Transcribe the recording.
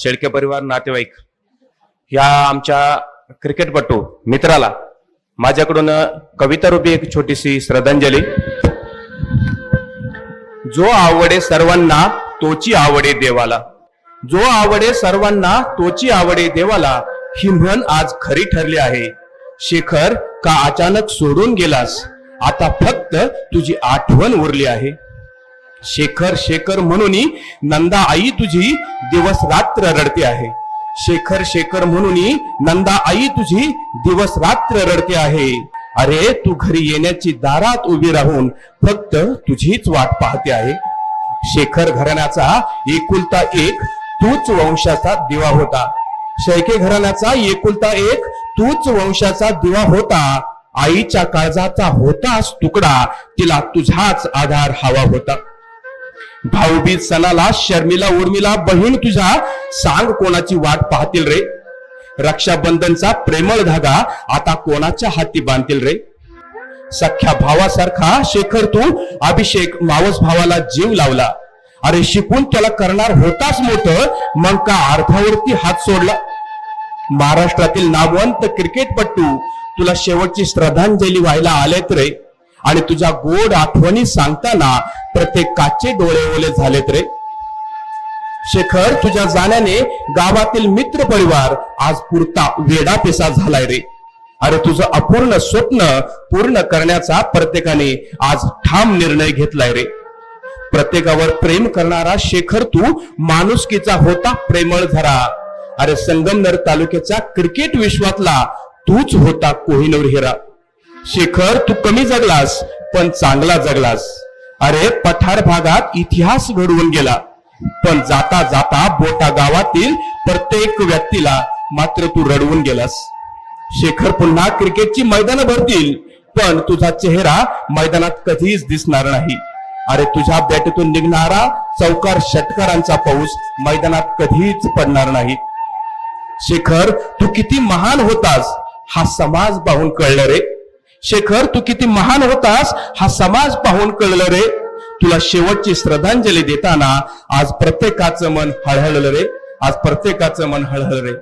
शेळके परिवार नातेवाईक ह्या आमच्या क्रिकेटपटू मित्राला माझ्याकडून कविता रूपी एक छोटीशी श्रद्धांजली. जो आवडे सर्वांना तोची आवडे देवाला. जो आवडे सर्वांना तोची आवडे देवाला ही म्हण आज खरी ठरली आहे. शेखर का अचानक सोडून गेलास? आता फक्त तुझी आठवण उरली आहे. शेखर शेखर म्हणून नंदा आई तुझी दिवस रात्र रडते आहे. शेखर शेखर म्हणून नंदा आई तुझी दिवस रात्र रडते आहे. अरे तू घरी येण्याची दारात उभी राहून फक्त तुझीच वाट पाहते आहे. शेखर घराण्याचा एकुलता एक तूच वंशाचा दिवा होता. शैके घराण्याचा एकुलता एक तूच वंशाचा दिवा होता. आईच्या काळजाचा होताच तुकडा तिला तुझाच आधार हवा होता. भाऊबीज सणाला शर्मिला उर्मिला बहीण तुझा सांग कोणाची वाट पाहतील रे? रक्षाबंधनचा प्रेमळ धागा आता कोणाच्या हाती बांधतील रे? सख्या भावासारखा शेखर तू अभिषेक मावस भावाला जीव लावला. अरे शिकून त्याला करणार होताच मोठ मग का अर्धावरती हात सोडला? महाराष्ट्रातील नामवंत क्रिकेटपटू तुला शेवटची श्रद्धांजली व्हायला आलेत रे. आणि तुझ्या गोड आठवणी सांगताना प्रत्येकाचे डोळे ओले झालेत रे. शेखर तुझ्या जाण्याने गावातील मित्र परिवार आज पुरता वेडा पेसा झालाय रे. अरे तुझं अपूर्ण स्वप्न पूर्ण करण्याचा प्रत्येकाने आज ठाम निर्णय घेतलाय रे. प्रत्येकावर प्रेम करणारा शेखर तू माणुसकीचा होता प्रेमळ झरा. अरे संगमनर तालुक्याचा क्रिकेट विश्वातला तूच होता कोहिनूर हिरा. शेखर तू कमी जगलास पण चांगला जगलास. अरे पठार भागात इतिहास घडवून गेला. पण जाता जाता बोटा गावातील प्रत्येक व्यक्तीला मात्र तू रडवून गेलास. शेखर पुन्हा क्रिकेटची मैदानं भरतील पण तुझा चेहरा मैदानात कधीच दिसणार नाही. अरे तुझ्या बॅटीतून निघणारा चौकार षटकारांचा पाऊस मैदानात कधीच पडणार नाही. शेखर तू किती महान होतास हा समाज पाहून कळलं रे. शेखर तू किती महान होतास हा समाज पाहून कळलं रे. तुला शेवटची श्रद्धांजली देताना आज प्रत्येकाचं मन हळहळलं रे. आज प्रत्येकाचं मन हळहळ रे.